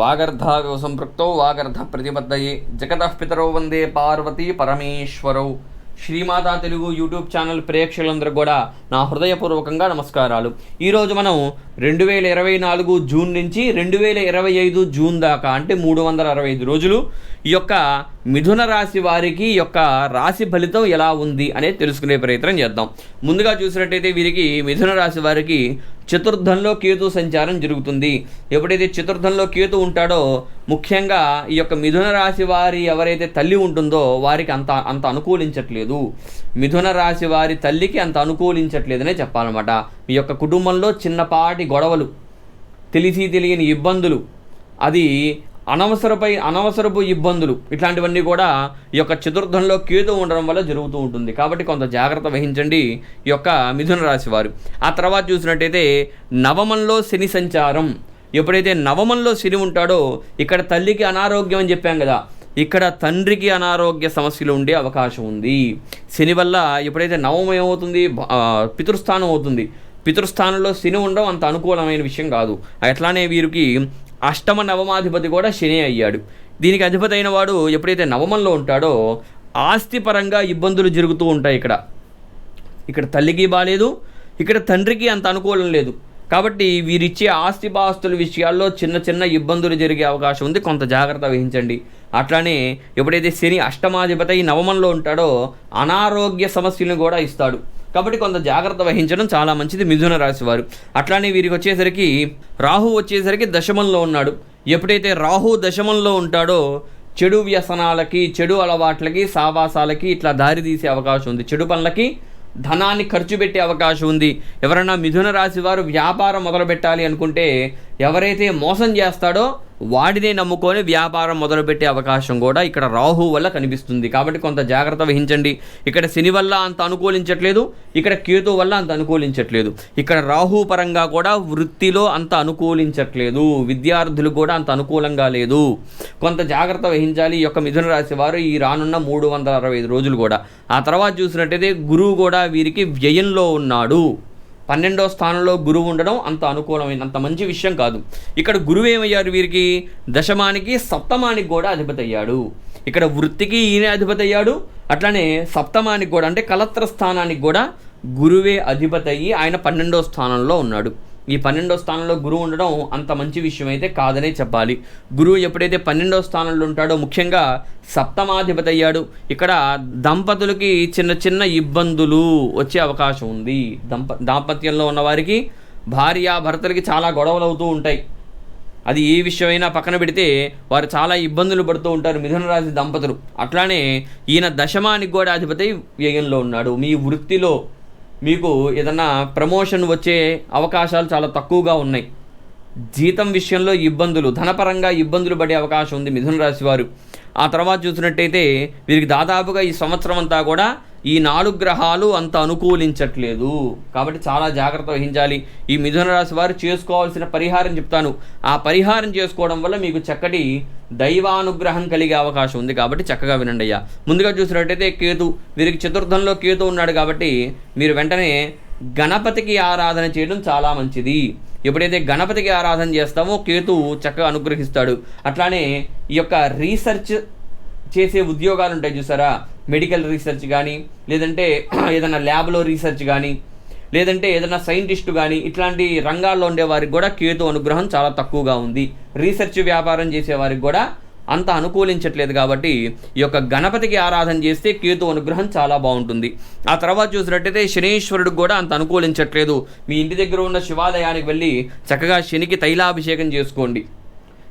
వాగర్ధావివ సంపృక్తౌ వాగర్ధ ప్రతిబద్ధయే జగతః పితరౌ వందే పార్వతీ పరమేశ్వరౌ. శ్రీమాతా తెలుగు యూట్యూబ్ ఛానల్ ప్రేక్షకులందరూ కూడా నా హృదయపూర్వకంగా నమస్కారాలు. ఈరోజు మనం రెండు వేల ఇరవై నాలుగు జూన్ నుంచి రెండు వేల ఇరవై ఐదు జూన్ దాకా అంటే మూడు వందల అరవై ఐదు రోజులు ఈ యొక్క మిథున రాశి వారికి ఈ యొక్క రాశి ఫలితం ఎలా ఉంది అనేది తెలుసుకునే ప్రయత్నం చేద్దాం. ముందుగా చూసినట్టయితే వీరికి మిథున రాశి వారికి చతుర్థంలో కేతు సంచారం జరుగుతుంది. ఎప్పుడైతే చతుర్థంలో కేతు ఉంటాడో ముఖ్యంగా ఈ యొక్క మిథున రాశి వారి ఎవరైతే తల్లి ఉంటుందో వారికి అంత అంత అనుకూలించట్లేదు. మిథున రాశి వారి తల్లికి అంత అనుకూలించట్లేదనే చెప్పాలన్నమాట. ఈ యొక్క కుటుంబంలో చిన్నపాటి గొడవలు తెలిసి తెలియని ఇబ్బందులు అది అనవసరపై అనవసరపు ఇబ్బందులు ఇట్లాంటివన్నీ కూడా ఈ యొక్క చతుర్థంలో కేతు ఉండడం వల్ల జరుగుతూ ఉంటుంది. కాబట్టి కొంత జాగ్రత్త వహించండి ఈ యొక్క మిథున రాశి వారు. ఆ తర్వాత చూసినట్టయితే నవమంలో శని సంచారం. ఎప్పుడైతే నవమంలో శని ఉంటాడో ఇక్కడ తల్లికి అనారోగ్యం అని చెప్పాం కదా ఇక్కడ తండ్రికి అనారోగ్య సమస్యలు ఉండే అవకాశం ఉంది. శని వల్ల ఎప్పుడైతే నవమం ఏమవుతుంది పితృస్థానం అవుతుంది. పితృస్థానంలో శని ఉండడం అంత అనుకూలమైన విషయం కాదు. అట్లానే వీరికి అష్టమ నవమాధిపతి కూడా శని అయ్యాడు. దీనికి అధిపతి అయిన వాడు ఎప్పుడైతే నవమంలో ఉంటాడో ఆస్తిపరంగా ఇబ్బందులు జరుగుతూ ఉంటాయి ఇక్కడ. ఇక్కడ తల్లికి బాగాలేదు ఇక్కడ తండ్రికి అంత అనుకూలం లేదు. కాబట్టి వీరిచ్చే ఆస్తిపాస్తుల విషయాల్లో చిన్న చిన్న ఇబ్బందులు జరిగే అవకాశం ఉంది. కొంత జాగ్రత్త వహించండి. అట్లానే ఎప్పుడైతే శని అష్టమాధిపతి నవమంలో ఉంటాడో అనారోగ్య సమస్యలను కూడా ఇస్తాడు. కాబట్టి కొంత జాగ్రత్త వహించడం చాలా మంచిది మిథున రాశి వారు. అట్లానే వీరికి వచ్చేసరికి రాహు వచ్చేసరికి దశమంలో ఉన్నాడు. ఎప్పుడైతే రాహు దశమంలో ఉంటాడో చెడు వ్యసనాలకి చెడు అలవాట్లకి సావాసాలకి ఇట్లా దారి తీసే అవకాశం ఉంది. చెడు పనులకి ధనాన్ని ఖర్చు పెట్టే అవకాశం ఉంది. ఎవరైనా మిథున రాశి వారు వ్యాపారం మొదలు పెట్టాలి అనుకుంటే ఎవరైతే మోసం చేస్తాడో వాడినే నమ్ముకొని వ్యాపారం మొదలుపెట్టే అవకాశం కూడా ఇక్కడ రాహు వల్ల కనిపిస్తుంది. కాబట్టి కొంత జాగ్రత్త వహించండి. ఇక్కడ శని వల్ల అంత అనుకూలించట్లేదు. ఇక్కడ కేతు వల్ల అంత అనుకూలించట్లేదు. ఇక్కడ రాహు పరంగా కూడా వృత్తిలో అంత అనుకూలించట్లేదు. విద్యార్థులు కూడా అంత అనుకూలంగా లేదు. కొంత జాగ్రత్త వహించాలి. ఈ యొక్క మిథున రాశి వారు ఈ రానున్న మూడు వందల అరవై ఐదు రోజులు కూడా. ఆ తర్వాత చూసినట్టయితే గురువు కూడా వీరికి వ్యయంలో ఉన్నాడు. పన్నెండో స్థానంలో గురువు ఉండడం అంత అనుకూలమైన అంత మంచి విషయం కాదు. ఇక్కడ గురువు ఏమయ్యారు వీరికి? దశమానికి సప్తమానికి కూడా అధిపతి అయ్యాడు. ఇక్కడ వృత్తికి ఈయన అధిపతి అయ్యాడు. అట్లానే సప్తమానికి కూడా అంటే కలత్ర స్థానానికి కూడా గురువే అధిపతి అయ్యి ఆయన పన్నెండో స్థానంలో ఉన్నాడు. ఈ పన్నెండో స్థానంలో గురువు ఉండడం అంత మంచి విషయం అయితే కాదనే చెప్పాలి. గురువు ఎప్పుడైతే పన్నెండో స్థానంలో ఉంటాడో ముఖ్యంగా సప్తమాధిపతి అయ్యాడు. ఇక్కడ దంపతులకి చిన్న చిన్న ఇబ్బందులు వచ్చే అవకాశం ఉంది. దంప దాంపత్యంలో ఉన్నవారికి భార్య భర్తలకి చాలా గొడవలు అవుతూ ఉంటాయి. అది ఏ విషయమైనా పక్కన పెడితే వారు చాలా ఇబ్బందులు పడుతూ ఉంటారు మిథున రాశి దంపతులు. అట్లానే ఈయన దశమానికి కూడా అధిపతి వ్యయంలో ఉన్నాడు. మీ వృత్తిలో మీకు ఏదన్నా ప్రమోషన్ వచ్చే అవకాశాలు చాలా తక్కువగా ఉన్నాయి. జీతం విషయంలో ఇబ్బందులు ధనపరంగా ఇబ్బందులు పడే అవకాశం ఉంది మిథున రాశి వారు. ఆ తర్వాత చూసినట్టయితే వీరికి దాదాపుగా ఈ సంవత్సరం అంతా కూడా ఈ నాలుగు గ్రహాలు అంత అనుకూలించట్లేదు. కాబట్టి చాలా జాగ్రత్త వహించాలి. ఈ మిథున రాశి వారు చేసుకోవాల్సిన పరిహారం చెప్తాను. ఆ పరిహారం చేసుకోవడం వల్ల మీకు చక్కటి దైవానుగ్రహం కలిగే అవకాశం ఉంది కాబట్టి చక్కగా వినండి అయ్యా. ముందుగా చూసినట్టయితే కేతు వీరికి చతుర్థంలో కేతు ఉన్నాడు కాబట్టి మీరు వెంటనే గణపతికి ఆరాధన చేయడం చాలా మంచిది. ఎప్పుడైతే గణపతికి ఆరాధన చేస్తామో కేతు చక్కగా అనుగ్రహిస్తాడు. అట్లానే ఈ యొక్క రీసెర్చ్ చేసే ఉద్యోగాలు ఉంటాయి చూసారా? మెడికల్ రీసెర్చ్ కానీ లేదంటే ఏదైనా ల్యాబ్లో రీసెర్చ్ కానీ లేదంటే ఏదైనా సైంటిస్టు కానీ ఇట్లాంటి రంగాల్లో ఉండే వారికి కూడా కేతు అనుగ్రహం చాలా తక్కువగా ఉంది. రీసెర్చ్ వ్యాపారం చేసే వారికి కూడా అంత అనుకూలించట్లేదు కాబట్టి ఈ యొక్క గణపతికి ఆరాధన చేస్తే కేతు అనుగ్రహం చాలా బాగుంటుంది. ఆ తర్వాత చూసినట్టయితే శనీశ్వరుడికి కూడా అంత అనుకూలించట్లేదు. మీ ఇంటి దగ్గర ఉన్న శివాలయానికి వెళ్ళి చక్కగా శనికి తైలాభిషేకం చేసుకోండి.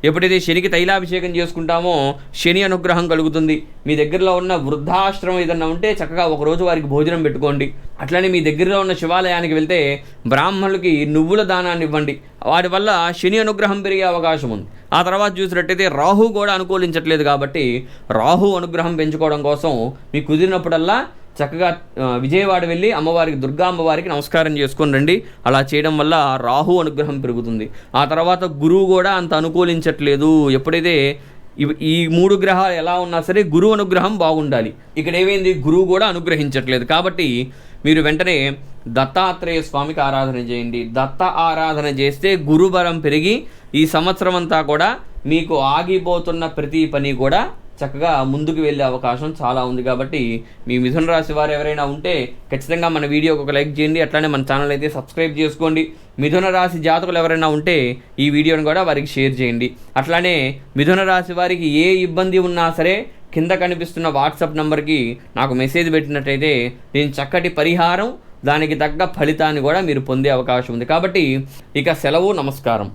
ఎప్పుడైతే శనికి తైలాభిషేకం చేసుకుంటామో శని అనుగ్రహం కలుగుతుంది. మీ దగ్గరలో ఉన్న వృద్ధాశ్రమం ఏదన్నా ఉంటే చక్కగా ఒక రోజు వారికి భోజనం పెట్టుకోండి. అట్లనే మీ దగ్గరలో ఉన్న శివాలయానికి వెళ్తే బ్రాహ్మణులకి నువ్వుల దానాన్ని ఇవ్వండి. వాటి వల్ల శని అనుగ్రహం పెరిగే అవకాశం ఉంది. ఆ తర్వాత చూసినట్టయితే రాహు కూడా అనుకూలించట్లేదు కాబట్టి రాహు అనుగ్రహం పెంచుకోవడం కోసం మీకు కుదిరినప్పుడల్లా చక్కగా విజయవాడ వెళ్ళి అమ్మవారికి దుర్గా అమ్మవారికి నమస్కారం చేసుకొని రండి. అలా చేయడం వల్ల రాహు అనుగ్రహం పెరుగుతుంది. ఆ తర్వాత గురువు కూడా అంత అనుకూలించట్లేదు. ఎప్పుడైతే ఈ మూడు గ్రహాలు ఎలా ఉన్నా సరే గురువు అనుగ్రహం బాగుండాలి. ఇక్కడ ఏమైంది? గురువు కూడా అనుగ్రహించట్లేదు. కాబట్టి మీరు వెంటనే దత్తాత్రేయ స్వామికి ఆరాధన చేయండి. దత్త ఆరాధన చేస్తే గురుబలం పెరిగి ఈ సంవత్సరం అంతా కూడా మీకు ఆగిపోతున్న ప్రతి పని కూడా చక్కగా ముందుకు వెళ్ళే అవకాశం చాలా ఉంది కాబట్టి మీ మిథున రాశి వారు ఎవరైనా ఉంటే ఖచ్చితంగా మన వీడియోకి ఒక లైక్ చేయండి అట్లానే మన ఛానల్ అయితే సబ్స్క్రైబ్ చేసుకోండి. మిథున రాశి జాతకులు ఎవరైనా ఉంటే ఈ వీడియోని కూడా వారికి షేర్ చేయండి. అట్లానే మిథున రాశి వారికి ఏ ఇబ్బంది ఉన్నా సరే కింద కనిపిస్తున్న వాట్సాప్ నంబర్కి నాకు మెసేజ్ పెట్టినట్టయితే నేను చక్కటి పరిహారం దానికి తగ్గ ఫలితాన్ని కూడా మీరు పొందే అవకాశం ఉంది. కాబట్టి ఇక సెలవు నమస్కారం.